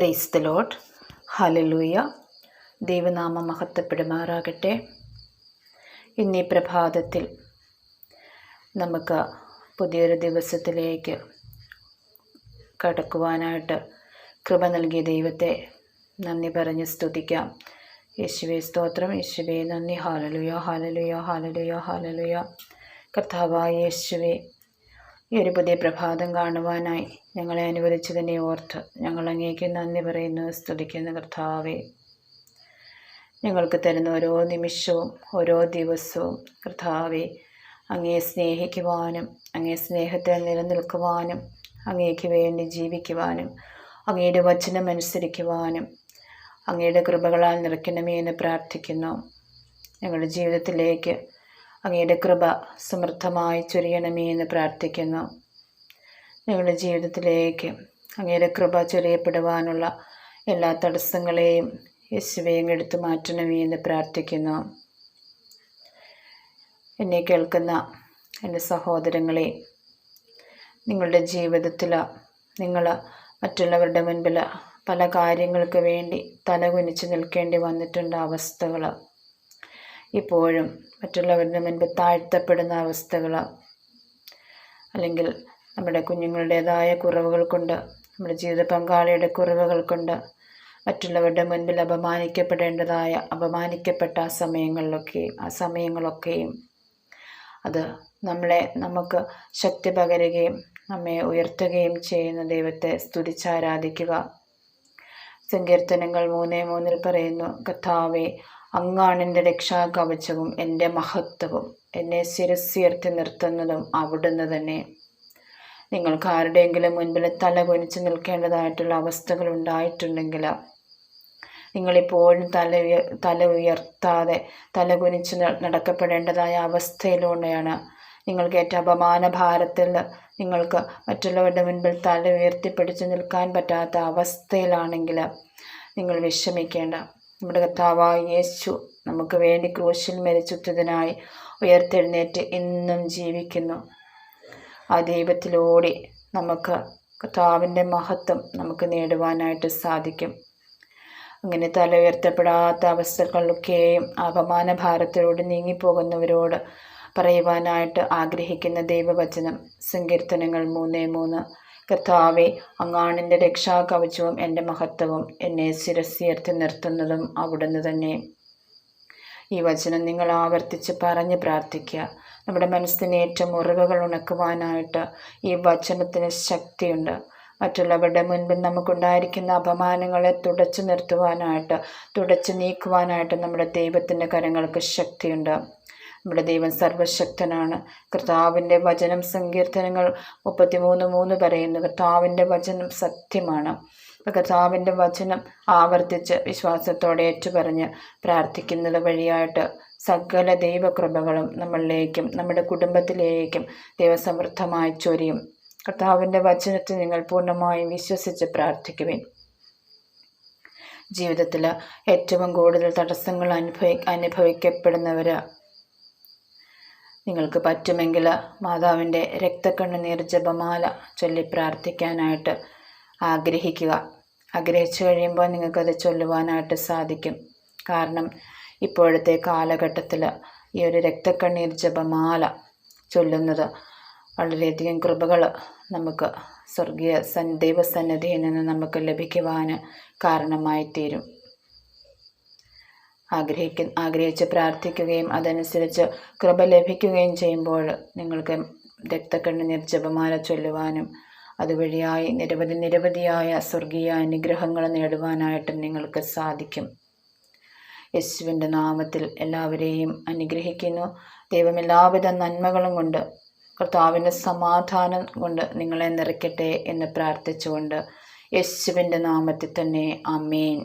Price the Lord. ഹലലൂയ ദൈവനാമം മഹത്വപ്പെടുമാറാകട്ടെ. ഇന്നീ പ്രഭാതത്തിൽ നമുക്ക് പുതിയൊരു ദിവസത്തിലേക്ക് കടക്കുവാനായിട്ട് കൃപ നൽകിയ ദൈവത്തെ നന്ദി പറഞ്ഞ് സ്തുതിക്കാം. യേശുവെ സ്തോത്രം. യേശുവെ നന്ദി. ഹാലലുയോ ഹാലലുയോ ഹാലലുയോ ഹാലലുയോ കർത്താവായ യേശുവെ ഈ ഒരു പുതിയ പ്രഭാതം കാണുവാനായി ഞങ്ങളെ അനുവദിച്ചതിനെ ഓർത്ത് ഞങ്ങൾ അങ്ങേക്ക് നന്ദി പറയുന്നു സ്തുതിക്കുന്ന കർത്താവെ. ഞങ്ങൾക്ക് തരുന്ന ഓരോ നിമിഷവും ഓരോ ദിവസവും കർത്താവെ അങ്ങയെ സ്നേഹിക്കുവാനും അങ്ങേ സ്നേഹത്തിൽ നിലനിൽക്കുവാനും അങ്ങേക്ക് വേണ്ടി ജീവിക്കുവാനും അങ്ങയുടെ വചനം അനുസരിക്കുവാനും അങ്ങയുടെ കൃപകളാൽ നിറയ്ക്കണമേ എന്ന് പ്രാർത്ഥിക്കുന്നു. ഞങ്ങളുടെ ജീവിതത്തിലേക്ക് അങ്ങയുടെ കൃപ സമൃദ്ധമായി ചൊരിയണമേ എന്ന് പ്രാർത്ഥിക്കുന്നു. ഞങ്ങളുടെ ജീവിതത്തിലേക്ക് അങ്ങയുടെ കൃപ ചൊരിയപ്പെടുവാനുള്ള എല്ലാ തടസ്സങ്ങളെയും യേശുവേയും എടുത്തു മാറ്റണമേ എന്ന് പ്രാർത്ഥിക്കുന്നു. എന്നെ കേൾക്കുന്ന എന്റെ സഹോദരങ്ങളെ നിങ്ങളുടെ ജീവിതത്തിൽ നിങ്ങൾ മറ്റുള്ളവരുടെ മുൻപിൽ പല കാര്യങ്ങൾക്ക് വേണ്ടി തലകുനിച്ച് നിൽക്കേണ്ടി വന്നിട്ടുണ്ട് അവസ്ഥകൾ ഇപ്പോഴും മറ്റുള്ളവരുടെ മുൻപ് താഴ്ത്തപ്പെടുന്ന അവസ്ഥകൾ അല്ലെങ്കിൽ നമ്മുടെ കുഞ്ഞുങ്ങളുടേതായ കുറവുകൾ കൊണ്ട് നമ്മുടെ ജീവിത പങ്കാളിയുടെ കുറവുകൾ കൊണ്ട് മറ്റുള്ളവരുടെ മുൻപിൽ അപമാനിക്കപ്പെടേണ്ടതായ അപമാനിക്കപ്പെട്ട ആ സമയങ്ങളിലൊക്കെയും ആ സമയങ്ങളൊക്കെയും അത് നമ്മളെ നമുക്ക് ശക്തി പകരുകയും നമ്മെ ഉയർത്തുകയും ചെയ്യുന്ന ദൈവത്തെ സ്തുതിച്ചാരാധിക്കുക സങ്കീർത്തനങ്ങൾ മൂന്നേ മൂന്നിൽ പറയുന്നു കഥാവെ അങ്ങാണ് എന്റെ രക്ഷാകവചവും എന്റെ മഹത്വവും. എന്നെ ശിരസ്സുയർത്തി നിർത്തുന്നതും അവിടുന്ന് തന്നെ. നിങ്ങൾക്ക് ആരുടെയെങ്കിലും മുൻപിൽ തല കുനിച്ച് നിൽക്കേണ്ടതായിട്ടുള്ള അവസ്ഥകൾ ഉണ്ടായിട്ടുണ്ടെങ്കിൽ നിങ്ങളിപ്പോഴും തല തല ഉയർത്താതെ തല കുനിച്ച് നടക്കപ്പെടേണ്ടതായ അവസ്ഥയിലൂടെയാണ് നിങ്ങൾക്ക് ഏറ്റവും അപമാന ഭാരത്തിൽ നിങ്ങൾക്ക് മറ്റുള്ളവരുടെ മുൻപിൽ തല ഉയർത്തിപ്പിടിച്ച് നിൽക്കാൻ പറ്റാത്ത അവസ്ഥയിലാണെങ്കിൽ നിങ്ങൾ വിഷമിക്കേണ്ട. നമ്മുടെ കർത്താവായ യേശു നമുക്ക് വേണ്ടി ക്രൂശിൽ മരിച്ചുറ്റതിനായി ഉയർത്തെഴുന്നേറ്റ് ഇന്നും ജീവിക്കുന്നു. ആ ദൈവത്തിലൂടെ നമുക്ക് കർത്താവിന്റെ മഹത്വം നമുക്ക് നേടുവാനായിട്ട് സാധിക്കും. അങ്ങനെ തല ഉയർത്തപ്പെടാത്ത അവസ്ഥകളിലൊക്കെയും അപമാന ഭാരത്തിലൂടെ നീങ്ങിപ്പോകുന്നവരോട് പറയുവാനായിട്ട് ആഗ്രഹിക്കുന്ന ദൈവവചനം സങ്കീർത്തനങ്ങൾ മൂന്നേ മൂന്ന്. കർത്താവെ അങ്ങാണിന്റെ രക്ഷാകവചവും എന്റെ മഹത്വവും. എന്നെ ശിരസ്സുയർത്തി നിർത്തുന്നതും അവിടുന്ന് തന്നെ. ഈ വചനം നിങ്ങൾ ആവർത്തിച്ച് പറഞ്ഞ് പ്രാർത്ഥിക്കുക. നമ്മുടെ മനസ്സിന് ഏറ്റവും മുറിവുകൾ ഉണക്കുവാനായിട്ട് ഈ വചനത്തിന് ശക്തിയുണ്ട്. മറ്റുള്ളവരുടെ മുൻപിൽ നമുക്കുണ്ടായിരിക്കുന്ന അപമാനങ്ങളെ തുടച്ചു നിർത്തുവാനായിട്ട് തുടച്ചു നീക്കുവാനായിട്ട് നമ്മുടെ ദൈവത്തിന്റെ കരങ്ങൾക്ക് ശക്തിയുണ്ട്. നമ്മുടെ ദൈവം സർവശക്തനാണ്. കർത്താവിന്റെ വചനം സങ്കീർത്തനങ്ങൾ മുപ്പത്തിമൂന്ന് മൂന്ന് പറയുന്നു കർത്താവിന്റെ വചനം സത്യമാണ്. കർത്താവിന്റെ വചനം ആവർത്തിച്ച് വിശ്വാസത്തോടെ ഏറ്റുപറഞ്ഞ് പ്രാർത്ഥിക്കുന്നത് വഴിയായിട്ട് സകല ദൈവകൃപകളും നമ്മളിലേക്കും നമ്മുടെ കുടുംബത്തിലേക്കും ദൈവസമൃദ്ധമായി ചൊരിയും. കർത്താവിന്റെ വചനത്തെ നിങ്ങൾ പൂർണമായും വിശ്വസിച്ച് പ്രാർത്ഥിക്കുവിൻ. ജീവിതത്തിൽ ഏറ്റവും കൂടുതൽ തടസ്സങ്ങൾ അനുഭവി അനുഭവിക്കപ്പെടുന്നവർ നിങ്ങൾക്ക് പറ്റുമെങ്കിൽ മാതാവിന്റെ രക്തക്കണ്ണുനീർ ജപമാല ചൊല്ലി പ്രാർത്ഥിക്കാനായിട്ട് ആഗ്രഹിക്കുക. ആഗ്രഹിച്ചു കഴിയുമ്പോൾ നിങ്ങൾക്കത് ചൊല്ലുവാനായിട്ട് സാധിക്കും. കാരണം ഇപ്പോഴത്തെ കാലഘട്ടത്തിൽ ഈ ഒരു രക്തക്കണ്ണീർ ജപമാല ചൊല്ലുന്നത് വളരെയധികം കൃപകൾ നമുക്ക് സ്വർഗീയ സൻ ദൈവസന്നിധിയിൽ നിന്ന് നമുക്ക് ലഭിക്കുവാൻ കാരണമായി തീരും ആഗ്രഹിക്ക ആഗ്രഹിച്ച് പ്രാർത്ഥിക്കുകയും അതനുസരിച്ച് കൃപ ലഭിക്കുകയും ചെയ്യുമ്പോൾ നിങ്ങൾക്ക് രക്തക്കണ്ണുനീർ ജപമാല ചൊല്ലുവാനും അതുവഴിയായി നിരവധി നിരവധിയായ സ്വർഗീയ അനുഗ്രഹങ്ങൾ നേടുവാനായിട്ടും നിങ്ങൾക്ക് സാധിക്കും. യേശുവിന്റെ നാമത്തിൽ എല്ലാവരെയും അനുഗ്രഹിക്കുന്നു. ദൈവം എല്ലാവിധ നന്മകളും കൊണ്ട് കർത്താവിന്റെ സമാധാനം കൊണ്ട് നിങ്ങളെ നിറയ്ക്കട്ടെ എന്ന് പ്രാർത്ഥിച്ചുകൊണ്ട് യേശുവിന്റെ നാമത്തിൽ തന്നെ അമേൻ